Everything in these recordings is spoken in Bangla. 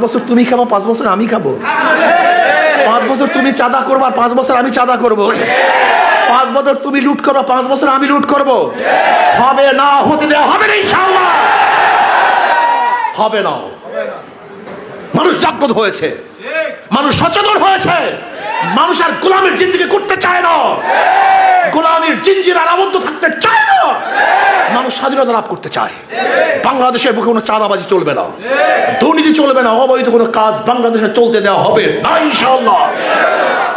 বছর তুমি খাব, পাঁচ বছর আমি খাব। পাঁচ বছর তুমি চাঁদা করব আর পাঁচ বছর আমি চাঁদা করব। পাঁচ বছর তুমি লুট করব, পাঁচ বছর আমি লুট করব। হবে না, হতে দেওয়া হবে না, ইনশাআল্লাহ। হবে না। মানুষ জাগ্রত হয়েছে। মানুষ সচেতন হয়েছে। মানুষ আর গোলামের জিন্দিগি করতে চায় না। গোলামের জিঞ্জির আর আবদ্ধ থাকতে চায় না। মানুষ স্বাধীনতা লাভ করতে চায়। বাংলাদেশের বুকে কোনো চাঁদাবাজি চলবে না। দুর্নীতি চলবে না অবৈধ কোনো কাজ বাংলাদেশে চলতে দেওয়া হবে না ইনশাআল্লাহ।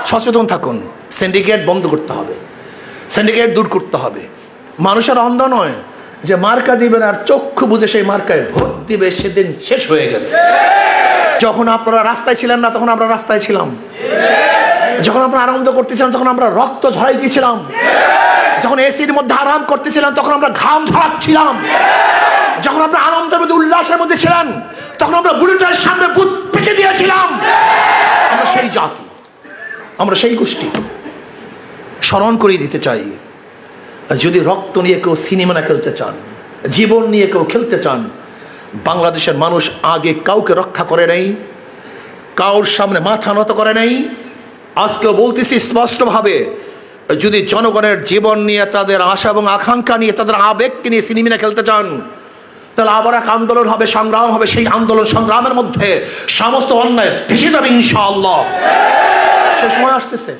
সচেতন থাকুন সিন্ডিকেট বন্ধ করতে হবে। সিন্ডিকেট দূর করতে হবে। মানুষের অন্ধ নয় যে মার্কা দিবেন আর চক্ষু বুঝে সেই মার্কায় ভোট দিবে সেদিন শেষ হয়ে গেছে। যখন আপনারা রাস্তায় ছিলেন না তখন আমরা রাস্তায় ছিলাম। যখন আমরা আনন্দ করতেছিলাম, তখন আমরা রক্ত ঝরাই দিয়েছিলাম। যখন এসির মধ্যে আরাম করতেছিলাম, তখন আমরা ঘাম ঝরাচ্ছিলাম। যখন আমরা আনন্দের মধ্যে, উল্লাসের মধ্যে ছিলেন তখন আমরা বুলেটের সামনে বুথ পেঁচে দিয়েছিলাম। আমরা সেই জাতি, আমরা সেই গোষ্ঠী। স্মরণ করিয়ে দিতে চাই, যদি রক্ত নিয়ে কেউ সিনেমা না খেলতে চান, জীবন নিয়ে কেউ খেলতে চান, বাংলাদেশের মানুষ আগে কাউকে রক্ষা করে নাই কাউর সামনে মাথা নত করে নাই আজকেও বলতেছি স্পষ্টভাবে, যদি জনগণের জীবন নিয়ে তাদের আশা এবং আকাঙ্ক্ষা নিয়ে তাদের আবেগকে নিয়ে সিনেমিনা খেলতে চান, তাহলে আবার এক আন্দোলন হবে, সংগ্রাম হবে, সেই আন্দোলন সংগ্রামের মধ্যে সমস্ত অন্যায় ভেসে যাবে ইনশাআল্লাহ। সে সময় আসতেছে।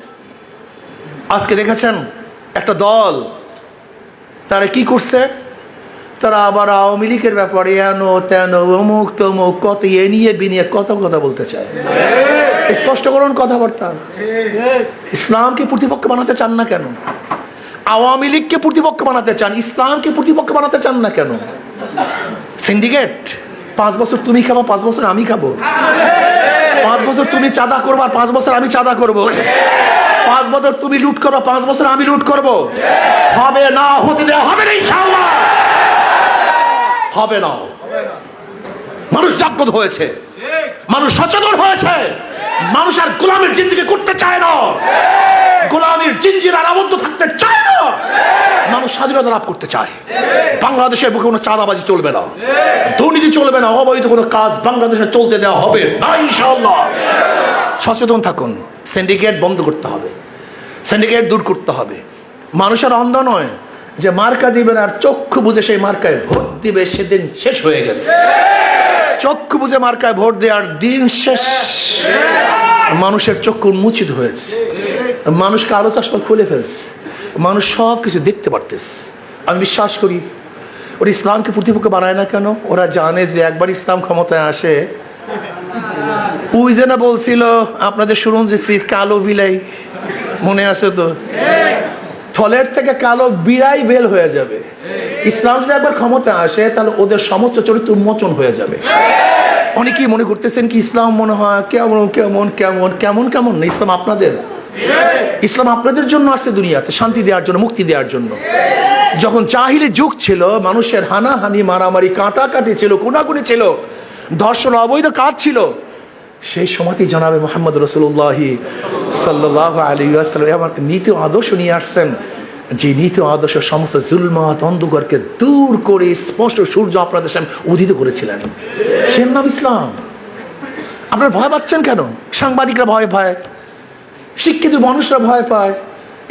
আজকে দেখেছেন একটা দল, তারা কি করছে? তারা আবার আওয়ামী লীগের ব্যাপারে এন তেন, অমুক তমুক, কত এ নিয়ে বিনিয়ে কত কথা বলতে চায়। স্পষ্ট করুন কথাবার্তা। ইসলামকে প্রতিপক্ষ বানাতে চান না কেন? আওয়ামী লীগকে প্রতিপক্ষ বানাতে চান? ইসলামকে প্রতিপক্ষ বানাতে চান না কেন? সিন্ডিকেট পাঁচ বছর তুমি খাব, পাঁচ বছর আমি খাব। পাঁচ বছর তুমি চাঁদা করব আর পাঁচ বছর আমি চাঁদা করব। পাঁচ বছর তুমি লুট করো পাঁচ বছর আমি লুট করব। হবে না, হতে দেওয়া হবে না, ইনশাআল্লাহ। হবে না। মানুষ জাগ্রত হয়েছে। মানুষ সচেতন হয়েছে। মানুষ আর গোলামের জিন্দিগি করতে চায় না। গোলামের জিঞ্জির আর আবদ্ধ থাকতে চায় না। মানুষ স্বাধীনতা লাভ করতে চায়। বাংলাদেশের বুকে কোনো চাঁদাবাজি চলবে না। দুর্নীতি চলবে না। অবৈধ কোনো কাজ বাংলাদেশে চলতে দেওয়া হবে না, ইনশাআল্লাহ। সচেতন থাকুন। সিন্ডিকেট বন্ধ করতে হবে। সিন্ডিকেট দূর করতে হবে। মানুষের অন্ধ নয় যে মার্কা দিবেন আর চক্ষু বুঝে সেই মার্কায় ভোট দিবে, সেদিন শেষ হয়ে গেছে। চক্ষু বুঝে মার্কায় ভোট দেওয়ার দিন শেষ। মানুষের চক্ষু উন্মোচিত হয়েছে। মানুষকে আলো চশমা খুলে ফেলছে। মানুষ সব কিছু দেখতে পারতেছে। আমি বিশ্বাস করি, ওরা ইসলামকে প্রতিপক্ষ বানায় না কেন? ওরা জানে যে একবার ইসলাম ক্ষমতায় আসে যে বলছিল, আপনাদের শীত কালো বিলাই মনে আছে তো? থলের থেকে কালো বিড়াই বেল হয়ে যাবে। ইসলাম যদি একবার ক্ষমতা আসে তাহলে ওদের সমস্ত চরিত্র উন্মোচন হয়ে যাবে। অনেকেই মনে করতেছেন কি ইসলাম মনে হয় কেমন কেমন কেমন কেমন কেমন? না ইসলাম আপনাদের। ইসলাম আপনাদের জন্য আসছে দুনিয়াতে শান্তি দেওয়ার জন্য মুক্তি দেওয়ার জন্য। যখন জাহিলি যুগ ছিল মানুষের হানাহানি মারামারি কাটাকাটি ছিল কোনাকুনি ছিল ধর্ষণ অবৈধ কাজ ছিল সেই সময়তেই জানাবে মোহাম্মদ রসুল্লাহি সাল্লাহ আলী আসসালাম নীতি আদর্শ নিয়ে আসছেন। যে নীতি আদর্শ সমস্ত জুলমাত, অন্ধকারকে দূর করে স্পষ্ট সূর্য আপনাদের সামনে উদিত করেছিলেন। সে নাম ইসলাম। আপনারা ভয় পাচ্ছেন কেন? সাংবাদিকরা ভয় পায়, শিক্ষিত মানুষরা ভয় পায়।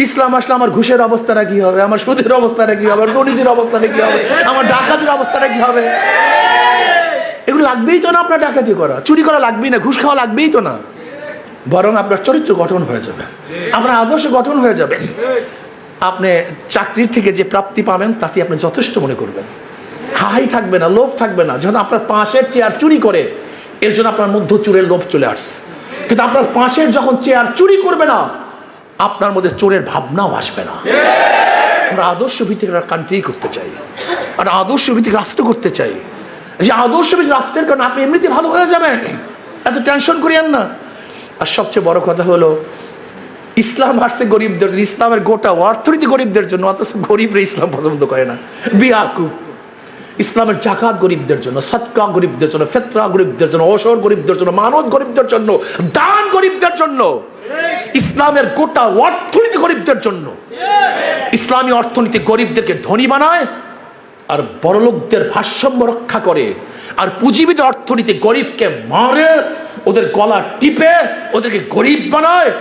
ইসলাম আসলে আমার ঘুষের অবস্থাটা কি হবে? আমার সুদের অবস্থাটা কি হবে? আমার দুর্নীতির অবস্থাটা কি হবে? আমার ডাকাতির অবস্থাটা কি হবে? এগুলো লাগবেই তো না আপনার ডাকাতি করা? চুরি করা লাগবেই না, ঘুষ খাওয়া লাগবেই তো না। বরং আপনার চরিত্র গঠন হয়ে যাবে। আপনার আদর্শ গঠন হয়ে যাবে। আপনি চাকরির থেকে যে প্রাপ্তি পাবেন তাতে আপনি যথেষ্ট মনে করবেন। হাই থাকবে না, লোভ থাকবে না। যখন আপনার পাশের চেয়ার চুরি করে, এর জন্য আপনার মধ্যে চোরের লোভ চলে আসছে। কিন্তু আপনার পাশের যখন চেয়ার চুরি করবে না, আপনার মধ্যে চোরের ভাবনাও আসবে না। আমরা আদর্শ ভিত্তিক কান্ট্রি করতে চাই। আর আদর্শ ভিত্তিক রাষ্ট্র করতে চাই। যে আদর্শ ভিত্তিক রাষ্ট্রের কারণে আপনি এমনিতে ভালো হয়ে যাবেন। এত টেনশন করিয়েন না। আর সবচেয়ে বড় কথা হলো, ইসলাম আসছে গরিবদের জন্য, ইসলামের গোটা অর্থনীতি গরিবদের জন্য, অথচ গরিবরা ইসলাম পছন্দ করে না। বিয়াকু ইসলামের জাকাত গরিবদের জন্য সৎকা গরিবদের জন্য, ফেতরা গরিবদের জন্য অসর গরিবদের জন্য, মানব গরিবদের জন্য, দান গরিবদের জন্য, ইসলামের গোটা অর্থনীতি গরিবদের জন্য। ইসলামী অর্থনীতি গরিবদেরকে ধনী বানায় আর বড়লোকদের ভারসাম্য রক্ষা করে, আর পুঁজিবিদ অর্থনীতি গরিবকে মারে, ওদের গলা টিপে, ওদেরকে গরিব বানায়,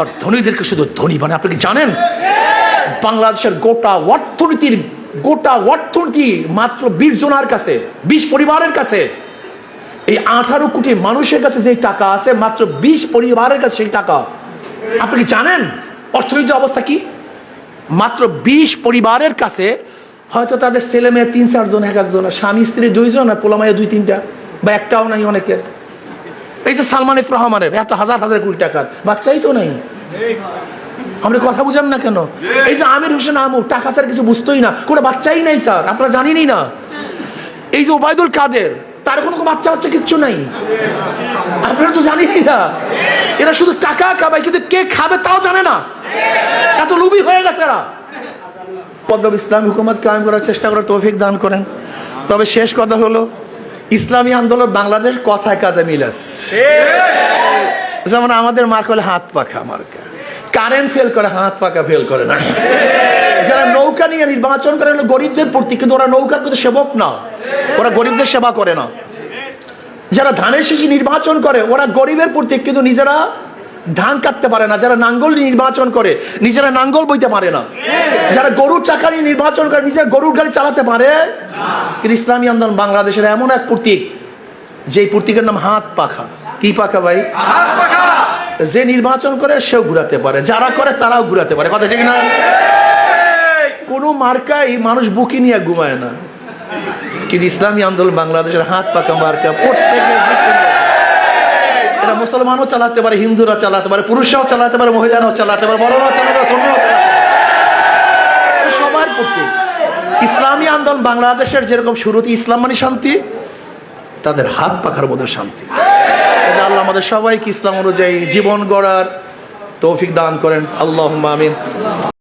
আর ধনীদেরকে শুধু ধনী বানায়। আপনি কি জানেন? বাংলাদেশের গোটা অর্থনীতির, গোটা অর্থনীতি মাত্র বিশ জনার কাছে, বিশ পরিবারের কাছে, এই আঠারো কোটি মানুষের কাছে যে টাকা আছে, মাত্র বিশ পরিবারের কাছে সেই টাকা। আপনি কি জানেন? অর্থনীতির অবস্থা কি? মাত্র বিশ পরিবারের কাছে হয়তো তাদের ছেলে মেয়ে তিন চারজন এক, একজন স্বামী, স্ত্রী দুইজন, আর পোলামাইয়া দুই, তিনটা, বা একটাও নাই অনেকের। এই যে সালমান ইফ রহমানের এত হাজার হাজার কোটি টাকার, বাচ্চাই তো নাই। আমরা কথা বুঝান না কেন? এই যে আমির হোসেন আমু, টাকা ছাড়া কিছু বুঝতোই না, কোনো বাচ্চাই নাই তার, আপনারা জানেনই না। এই যে ওবায়দুল কাদের, তার কোনো বাচ্চা বাচ্চা কিচ্ছু নাই। আপনারা তো জানেনই না। এরা শুধু টাকা খাবায়, কিন্তু কে খাবে তাও জানে না। এত লুবি হয়ে গেছে এরা। পদ্ম ইসলামী হুকুমত কায়েম করার চেষ্টা করার তৌফিক দান করেন। তবে শেষ কথা হলো, ইসলামী আন্দোলন বাংলাদেশ কথায় কাজে মিলাস যেমন আমাদের মার্ক হলে হাত পাখা মার্কা। কারেন্ট ফেল করে হাত পাখা ফেল করে না। যারা নৌকা নিয়ে নির্বাচন করে গরিবদের প্রতি, কিন্তু ওরা নৌকার প্রতি সেবক না। ওরা গরিবদের সেবা করে না। যারা ধানের শিশি নির্বাচন করে, ওরা গরিবের প্রতি, কিন্তু নিজেরা ধান কাটতে পারে না যারা নাঙ্গল নির্বাচন করে নিজেরা নাঙ্গল বইতে পারে না। যারা গরুর চাকা নিয়ে নির্বাচন করে নিজের গরুর গাড়ি চালাতে পারে। কিন্তু ইসলামী আন্দোলন বাংলাদেশের এমন এক প্রতীক যে প্রতীকের নাম হাত পাখা। কি পাখা ভাই? যে নির্বাচন করে সেও ঘুরাতে পারে। যারা করে তারাও ঘুরাতে পারে। কথা ঠিক না? কোনো মার্কাই মানুষ বুকি নিয়ে ঘুমায় না। কিন্তু ইসলামী আন্দোলন বাংলাদেশের হাত পাকা মার্কা প্রত্যেকের। এটা মুসলমানও চালাতে পারে, হিন্দুরা চালাতে পারে, পুরুষরাও চালাতে পারে, মহিলারাও চালাতে পারে, বড়রাও চালাতে পারে ছোটরাও চালাতে সবার প্রতি ইসলামী আন্দোলন বাংলাদেশের যেরকম শুরুতে ইসলাম মানে শান্তি, তাদের হাত পাখার মধ্যে শান্তি। আল্লাহ আমাদের সবাইকে ইসলাম অনুযায়ী জীবন গড়ার তৌফিক দান করেন। আল্লাহ আমিন।